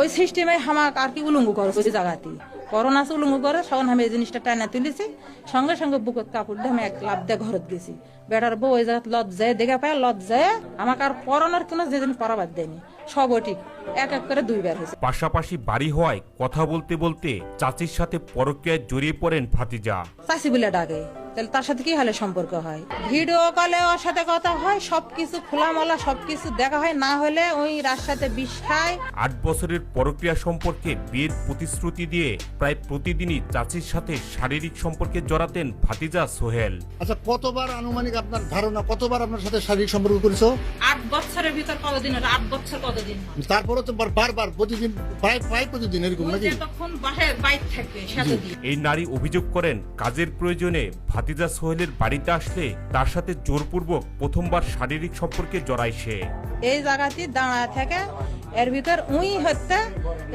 ওই সিস্টেমে হামাক আর কি উলঙ্গ করে ওই জায়গাতে করোনা আছে উলঙ্গ করে তখন আমি এই জিনিসটা টানা তুলেছি। সঙ্গে সঙ্গে বুকত কাপড় দিয়ে আমি এক লাভ দিয়ে ঘরত গেছি। বেটার বউ ওই জায়গাত লজ যায় দেখে পায় লজ যায় আমাকে আর করোনার কোনো যেদিন পরাবার দেয়নি। সব ঠিক। এক এক করে দুইবার হয়েছে। পাশাপাশি বাড়ি হওয়ায় কথা বলতে বলতে চাচির সাথে পরকীয়ায় জড়িয়ে পড়েন ভাতিজা। চাষি বলে ডাকে। তাহলে তার সাথে কি হলে সম্পর্ক হয়? ভিডিও কলে ওর সাথে কথা হয় সবকিছু খোলামলা সবকিছু দেখা হয় না হলে ওই রাত সাথে বিষ খায়। আট বছরের পরক্রিয়া সম্পর্কে বিয়ের প্রতিশ্রুতি দিয়ে প্রায় প্রতিদিনই চাচির সাথে শারীরিক সম্পর্কে জড়াতেন ভাতিজা সোহেল। আচ্ছা কতবার আনুমানিক আপনার ধারণা কতবার আপনার সাথে শারীরিক সম্পর্ক করেছ? আট বছরের ভিতর কতদিন হলো? আট বছর কতদিন? তারপরে তো বারবার প্রতিদিন প্রায় প্রায় প্রতিদিন এরকম নাকি? তখন বাসায় বাইক থাকবে সাথে এই নারী অভিযোগ করেন কাজের প্রয়োজনে ভাতিজা সোহেলের বাড়িতে আসলে তার সাথে জোরপূর্বক প্রথমবার শারীরিক সম্পর্কে জড়ায় সে। এই জায়গাটি দাঁড়া থেকে, এর ভিতর উই হচ্ছে,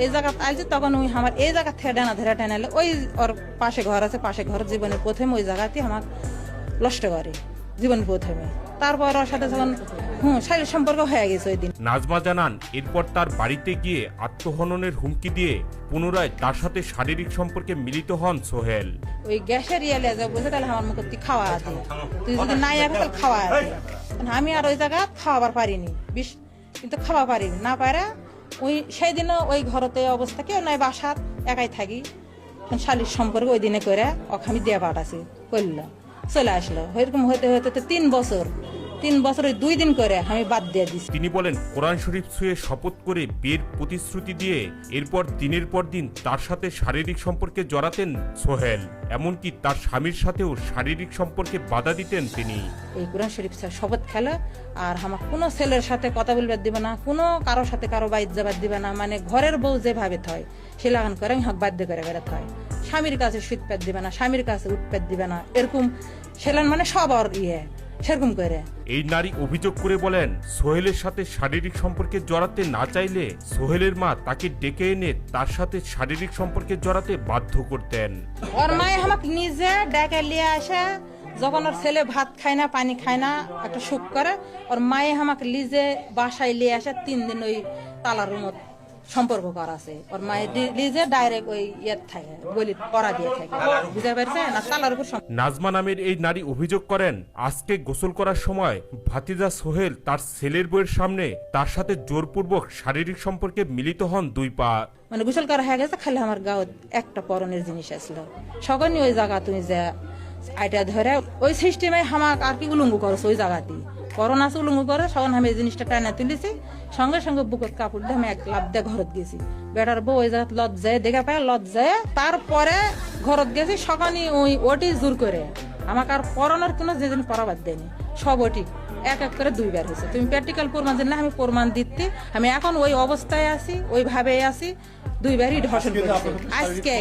এই জায়গা আইছে তখন উই আমার এই জায়গা থেকে ডানা ধরে টেনে ওই ওর পাশে ঘর আছে, পাশে ঘর, জীবনের প্রথম ওই জায়গাটি আমার নষ্ট করে। জীবন প্রথমে তারপর ওর সাথে যখন হুম শারীরিক সম্পর্ক হয়ে গেছে ওই দিন। নাজমা জানান এরপর তার বাড়িতে গিয়ে আত্মহননের হুমকি দিয়ে পুনরায় তার সাথে শারীরিক সম্পর্কে মিলিত হন সোহেল। ওই গ্যাসের ইয়ে যা বলছে তাহলে আমার মুখে খাওয়া আছে। তুই যদি নাই আগে তাহলে খাওয়া আছে আমি আর ওই জায়গা খাওয়াবার পারিনি। বিষ কিন্তু খাওয়া পারিনি। না পারে ওই সেই দিনও ওই ঘরতে অবস্থা কেউ নাই বাসার একাই থাকি। শালির সম্পর্কে ওই দিনে করে আমি দিয়ে পাঠাছি। করল চলে আসলো। এরকম হতে হতে তো তিন বছর। তিন বছর দুই দিন করে আমি বাদ দিয়ে দিছি। তিনি বলেন কোরআন শরীফ ছুঁয়ে শপথ করে বিয়ের প্রতিশ্রুতি দিয়ে এরপর দিনের পর দিন তার সাথে শারীরিক সম্পর্কে জড়াতেন সোহেল। এমনকি তার স্বামীর সাথেও শারীরিক সম্পর্কে বাধা দিতেন তিনি। এই কোরআন শরীফ শপথ খেলে আর আমার কোনো ছেলের সাথে কথা বলবার দিবে না কোনো কারোর সাথে কারও বাইর যাবার দিবে না মানে ঘরের বউ যেভাবে থয় সে লাগান করে আমি হক বাধ্য করে বেড়াতে হয়। স্বামীর কাছে শীত প্যাত দিবে না স্বামীর কাছে উৎপাত দিবে না। এরকম সেলান মানে সব আর ইয়ে সেরকম করে। এই নারী অভিযোগ করে বলেন সোহেলের সাথে শারীরিক সম্পর্কে জড়াতে না চাইলে সোহেলের মা তাকে ডেকে এনে তার সাথে শারীরিক সম্পর্কে জড়াতে বাধ্য করতেন। ওর মায়ে আমাকে নিজে ডেকে নিয়ে আসে যখন ওর ছেলে ভাত খায় না পানি খায় না একটা সুখ করে ওর মায়ে আমাকে লিজে বাসায় নিয়ে আসে তিন দিন ওই তালার রুমত সম্পর্ক করা আছে। ওর মায়ের লিজে ডাইরেক্ট ওই ইয়ে থাকে গলি করা দিয়ে থাকে। বুঝতে পারছে? না তালার উপর নাজমা নামের এই নারী অভিযোগ করেন আজকে গোসল করার সময় ভাতিজা সোহেল তার ছেলের বইয়ের সামনে তার সাথে জোরপূর্বক শারীরিক সম্পর্কে মিলিত হন দুই পা। মানে গোসল করা হয়ে গেছে খালি আমার গাঁত একটা পরনের জিনিস আসলো। সকলই ওই জায়গা তুমি যে আইটা ধরে ওই সিস্টেমে হামাক আর কি উলঙ্গ করছে ওই জায়গাতে করোনা আছে করে তখন আমি এই জিনিসটা টানা তুলেছি, সঙ্গে সঙ্গে বুকত কাপড় দিয়ে আমি এক লাভ দিয়ে ঘরত গেছি। বেটার বউ ওই জায়গাত লজ যায় দেখে পায় লজ যায় তারপরে ঘরত গেছি সকালে ওই ওটি জোর করে। আমাকে আর পরানোর কোনো যেদিন পরাবার দেয়নি, সব ওটি এক এক করে দুইবার হয়েছে। তুমি প্র্যাকটিক্যাল প্রমাণ দিলে আমি প্রমাণ দিতে আমি এখন ওই অবস্থায় আছি, ওইভাবেই আছি। দুইবারই ধর্ষণ করেছে। আজকে।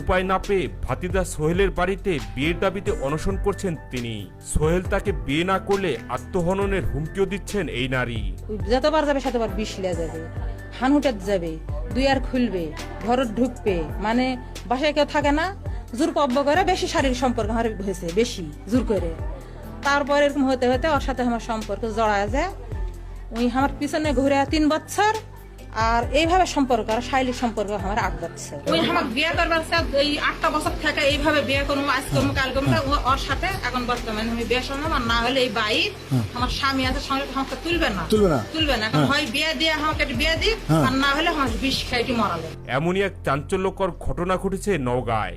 উপায় না পেয়ে ভাতিজা সোহেলের বাড়িতে বিয়ের দাবিতে অনশন করছেন তিনি। সোহেল তাকে বিয়ে না করলে আত্মহননের হুমকিও দিচ্ছেন এই নারী। যতবার যাবে শতবার বিষ লিয়া যাবে। যাবে দুই আর খুলবে ঘরত ঢুকবে। মানে বাসায় কেউ থাকে না জোর পব্য করে বেশি শারীরিক সম্পর্ক আমার হয়েছে বেশি জোর করে। তারপর এরকম হতে হতে ওর সাথে আমার সম্পর্ক জড়া যায়। ওই আমার পিছনে ঘুরে তিন বছর আর এইভাবে সম্পর্ক আর শারীরিক সম্পর্ক আমার আগ যাচ্ছে ওই আমার বিয়ে করবার এই আটটা বছর থেকে এইভাবে বিয়ে করব আজ করব কাল করব ওর সাথে এখন বর্তমানে আমি বিয়ে শুনলাম আর না হলে এই বাই আমার স্বামী আছে সঙ্গে আমাকে তুলবে না। তুলবে না। তুলবে না এখন হয়। বিয়ে দিয়ে আমাকে একটা বিয়ে দিই আর না হলে আমার বিষ খাইটি মরাবে এমনই এক চাঞ্চল্যকর ঘটনা ঘটেছে নওগাঁয়।